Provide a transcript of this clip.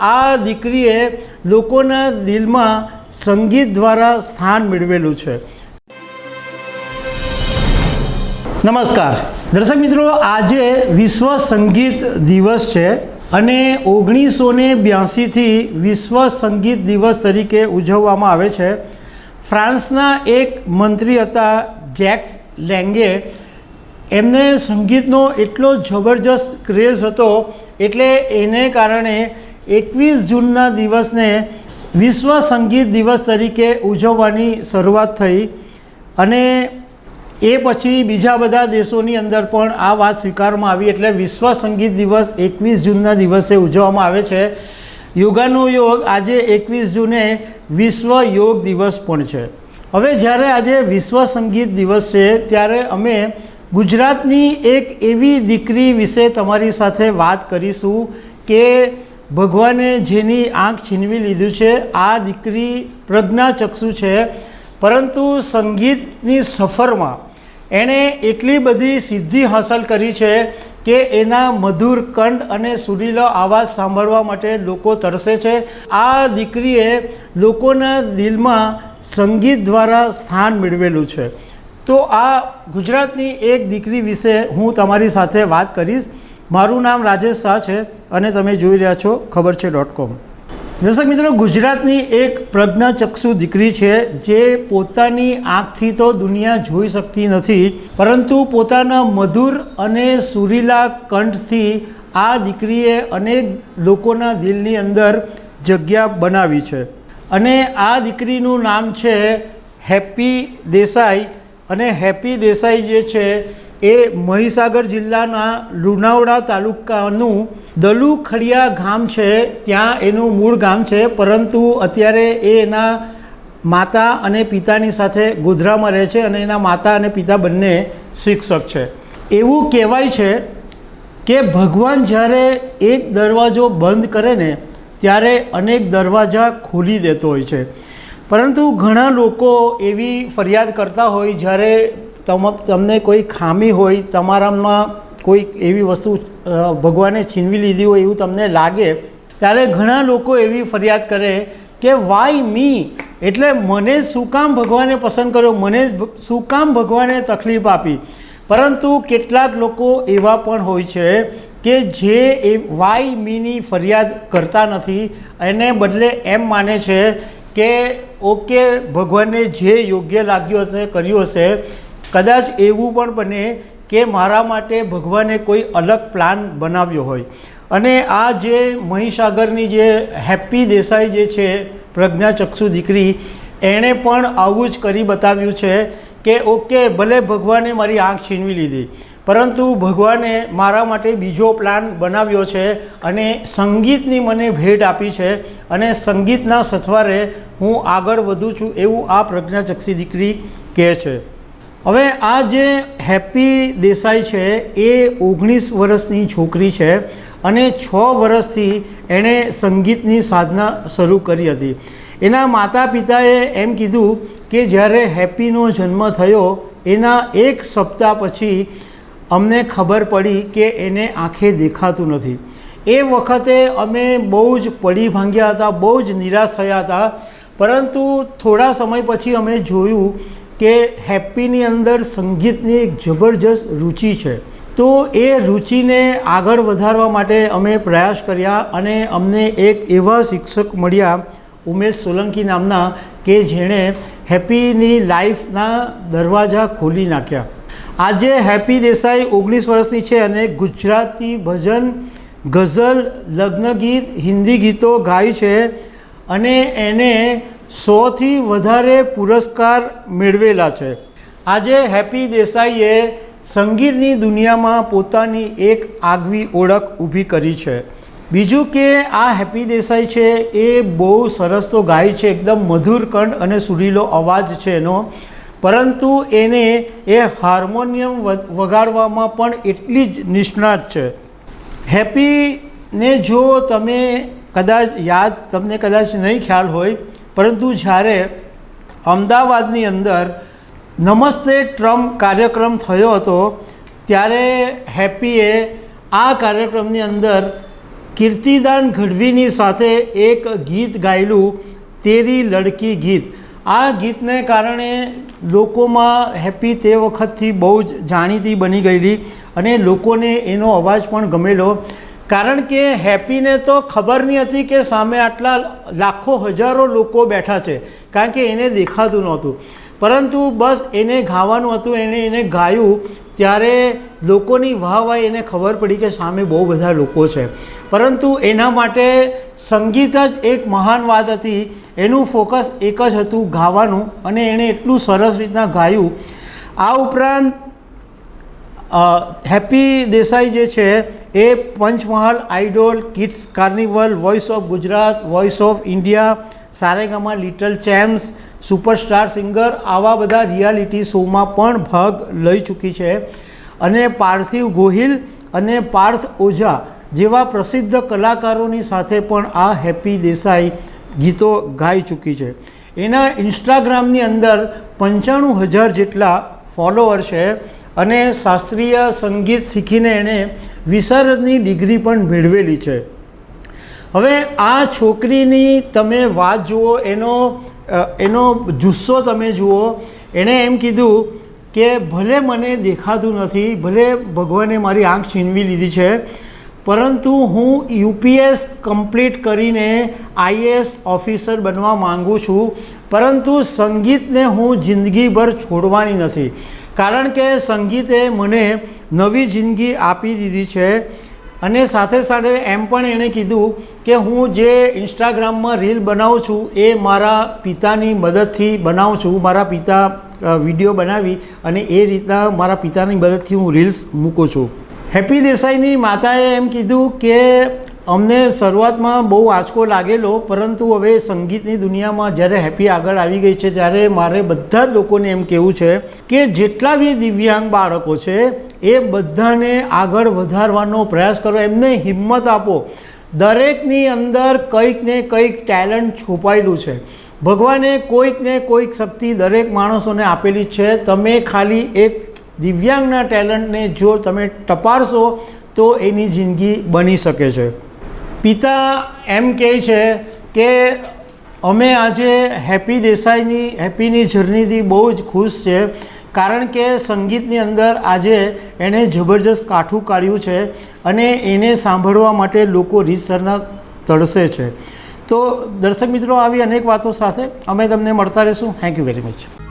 આ દીકરીએ લોકોના દિલમાં સંગીત દ્વારા સ્થાન મેળવેલું છે. નમસ્કાર. દર્શક મિત્રો, આજે વિશ્વ સંગીત દિવસ છે અને ઓગણીસો ને બ્યાસીથી વિશ્વ સંગીત દિવસ તરીકે ઉજવવામાં આવે છે. ફ્રાન્સના એક મંત્રી હતા જેક્સ લેંગે. એમને સંગીતનો એટલો જબરજસ્ત ક્રેઝ હતો એટલે એને કારણે એકવીસ જૂનના દિવસને વિશ્વ સંગીત દિવસ તરીકે ઉજવવાની શરૂઆત થઈ અને એ પછી બીજા બધા દેશોની અંદર પણ આ વાત સ્વીકારવામાં આવી એટલે વિશ્વ સંગીત દિવસ એકવીસ જૂનના દિવસે ઉજવવામાં આવે છે. યોગાનો યોગ આજે એકવીસ જૂને વિશ્વ યોગ દિવસ પણ છે. હવે જ્યારે આજે વિશ્વ સંગીત દિવસ છે ત્યારે અમે ગુજરાતની એક એવી દીકરી વિશે તમારી સાથે વાત કરીશું કે ભગવાને જેની આંખ છીનવી લીધું છે, આ દીકરી પ્રજ્ઞાચક્ષુ છે. પરંતુ સંગીતની સફરમાં એણે એટલી બધી સિદ્ધિ હાંસલ કરી છે કે એના મધુર કંઠ અને સુરીલો આવાજ સાંભળવા માટે લોકો તરસે છે. આ દીકરીએ લોકોના દિલમાં સંગીત દ્વારા સ્થાન મેળવેલું છે. તો આ ગુજરાતની એક દીકરી વિશે હું તમારી સાથે વાત કરીશ. મારું નામ રાજેશ શાહ છે અને તમે જોઈ રહ્યા છો ખબર છે ડોટ કોમ દર્શક મિત્રો, ગુજરાતની એક પ્રજ્ઞાચક્ષુ દીકરી છે જે પોતાની આંખથી તો દુનિયા જોઈ શકતી નથી, પરંતુ પોતાના મધુર અને સુરીલા કંઠથી આ દીકરીએ અનેક લોકોના દિલની અંદર જગ્યા બનાવી છે. અને આ દીકરીનું નામ છે હેપી દેસાઈ અને હેપી દેસાઈ જે છે એ મહીસાગર જિલ્લાના લુણાવડા તાલુકાનું દલુખડિયા ગામ છે. ત્યાં એનું મૂળ ગામ છે. પરંતુ અત્યારે એ એના માતા અને પિતાની સાથે ગોધરામાં રહે છે અને એના માતા અને પિતા બંને શિક્ષક છે. એવું કહેવાય છે કે ભગવાન જ્યારે એક દરવાજો બંધ કરે ને, ત્યારે અનેક દરવાજા ખોલી દેતો હોય છે. પરંતુ ઘણા લોકો એવી ફરિયાદ કરતા હોય જ્યારે તમ, તમને કોઈ ખામી હોય, તમારામાં કોઈ એવી વસ્તુ ભગવાને છીનવી લીધી હોય એવું તમને લાગે, ત્યારે ઘણા લોકો એવી ફરિયાદ કરે કે વાય મી એટલે મને શું કામ ભગવાને પસંદ કર્યો? મને શું કામ ભગવાને તકલીફ આપી? પરંતુ કેટલાક લોકો એવા પણ હોય છે કે જે એ વાય મીની ફરિયાદ કરતા નથી. એને બદલે એમ માને છે કે ઓકે ભગવાનને જે યોગ્ય લાગ્યું હશે, કર્યું હશે કદાચ એવું પણ બને કે મારા માટે ભગવાને કોઈ અલગ પ્લાન બનાવ્યો હોય. અને આ જે મહીસાગરની જે હેપ્પી દેસાઈ જે છે, પ્રજ્ઞાચક્ષુ દીકરી, એણે પણ આવું જ કરી બતાવ્યું છે કે, ઓકે, ભલે ભગવાને મારી આંખ છીનવી લીધી, પરંતુ ભગવાને મારા માટે બીજો પ્લાન બનાવ્યો છે અને સંગીતની મને ભેટ આપી છે અને સંગીતના સથવારે હું આગળ વધું છું, એવું આ પ્રજ્ઞાચક્ષી દીકરી કહે છે. હવે આ જે હેપી દેસાઈ છે, એ ઓગણીસ વર્ષની છોકરી છે અને છ વર્ષથી એણે સંગીતની સાધના શરૂ કરી હતી. એના માતા પિતાએ એમ કીધું કે જ્યારે હેપીનો જન્મ થયો, એના એક સપ્તાહ પછી અમને ખબર પડી કે એને આંખે દેખાતું નથી. એ વખતે અમે બહુ જ પડી ભાંગ્યા હતા, બહુ જ નિરાશ થયા હતા. પરંતુ થોડા સમય પછી અમે જોયું કે હેપ્પીની અંદર સંગીતની એક જબરજસ્ત રુચિ છે. તો એ રુચિને આગળ વધારવા માટે અમે પ્રયાસ કર્યા અને અમને એક એવા શિક્ષક મળ્યા, ઉમેશ સોલંકી નામના, કે જેણે હેપીની લાઈફના દરવાજા ખોલી નાખ્યા. આજે હેપી દેસાઈ ઓગણીસ વર્ષની છે અને ગુજરાતી ભજન, ગઝલ લગ્ન ગીત હિન્દી ગીતો ગાય છે અને એને સોથી વધારે પુરસ્કાર મેળવેલા છે. આજે હેપી દેસાઈએ સંગીતની દુનિયામાં પોતાની એક આગવી ઓળખ ઊભી કરી છે. બીજું કે આ હેપી દેસાઈ છે એ બહુ સરસ તો ગાય છે, એકદમ મધુર કંઠ અને સુરીલો અવાજ છે એનો. પરંતુ એને એ હાર્મોનિયમ વગાડવામાં પણ એટલી જ નિષ્ણાત છે. હેપીને જો તમે કદાચ યાદ, તમને કદાચ નહીં ખ્યાલ હોય પરંતુ જ્યારે અમદાવાદની અંદર નમસ્તે ટ્રમ્પ કાર્યક્રમ થયો હતો, ત્યારે હેપીએ આ કાર્યક્રમની અંદર કીર્તિદાન ગઢવીની સાથે એક ગીત ગાયેલું, તેરી લડકી ગીત. આ ગીતને કારણે લોકોમાં હેપી તે વખતથી બહુ જ જાણીતી બની ગયેલી અને લોકોને એનો અવાજ પણ ગમેલો. કારણ કે હેપીને તો ખબર નહીં હતી કે સામે આટલા લાખો હજારો લોકો બેઠા છે, કારણ કે એને દેખાતું નહોતું. પરંતુ બસ એને ગાવાનું હતું, એને એને ગાયું, ત્યારે લોકોની વાહ વાહ એને ખબર પડી કે સામે બહુ બધા લોકો છે. પરંતુ એના માટે સંગીત જ એક મહાન વાત હતી. એનું ફોકસ એક જ હતું ગાવાનું, અને એણે એટલું સરસ રીતના ગાયું. આ ઉપરાંત હેપી દેસાઈ જે છે એ Panchmahal idol kids carnival voice of Gujarat voice of India, Saregama little champs, superstar singer, આવા બધા રિયાલિટી શોમાં પણ ભાગ લઈ ચૂકી છે. અને પાર્થિવ ગોહિલ અને પાર્થ ઓઝા જેવા પ્રસિદ્ધ કલાકારોની સાથે પણ આ હેપી દેસાઈ ગીતો ગાઈ ચૂકી છે. એના ઇન્સ્ટાગ્રામની અંદર પંચાણું હજાર જેટલા ફોલોઅર છે. અને શાસ્ત્રીય સંગીત શીખીને એણે વિશારદની ડિગ્રી પણ મેળવેલી છે. હવે આ છોકરીની તમે વાત જુઓ, એનો એનો જુસ્સો તમે જુઓ, એણે એમ કીધું કે ભલે મને દેખાતું નથી, ભલે ભગવાને મારી આંખ છીનવી લીધી છે, પરંતુ હું યુપીએસ કમ્પ્લીટ કરીને આઈએએસ ઓફિસર બનવા માગું છું, પરંતુ સંગીતને હું જિંદગીભર છોડવાની નથી. કારણ કે સંગીતે મને નવી જિંદગી આપી દીધી છે અને સાથે સાથે એમ પણ એણે કીધું કે હું જે ઇન્સ્ટાગ્રામમાં રીલ બનાવું છું, એ મારા પિતાની મદદથી બનાવું છું. મારા પિતા વીડિયો બનાવી અને એ રીતના મારા પિતાની મદદથી હું રીલ્સ મૂકું છું. હેપી દેસાઈની માતાએ એમ કીધું કે અમને શરૂઆતમાં બહુ આંચકો લાગેલો, પરંતુ હવે સંગીતની દુનિયામાં જ્યારે હેપી આગળ આવી ગઈ છે, ત્યારે મારે બધા જ લોકોને એમ કહેવું છે કે જેટલા બી દિવ્યાંગ બાળકો છે, એ બધાને આગળ વધારવાનો પ્રયાસ કરો, એમને હિંમત આપો. દરેકની અંદર કંઈક ને કંઈક ટેલેન્ટ છુપાયેલું છે. ભગવાને કોઈક ને કોઈક શક્તિ દરેક માણસોને આપેલી છે. તમે ખાલી એક દિવ્યાંગના ટેલેન્ટને જો તમે ટપારશો, તો એની જિંદગી બની શકે છે. પિતા એમ કહે છે કે અમે આજે હેપી દેસાઈની, હેપીની જર્નીથી બહુ જ ખુશ છે, કારણ કે સંગીતની અંદર આજે એણે જબરજસ્ત કાઠું કાઢ્યું છે અને એને સાંભળવા માટે લોકો રીતસરના તળસે છે. તો દર્શક મિત્રો, આવી અનેક વાતો સાથે અમે તમને મળતા રહીશું. Thank you very much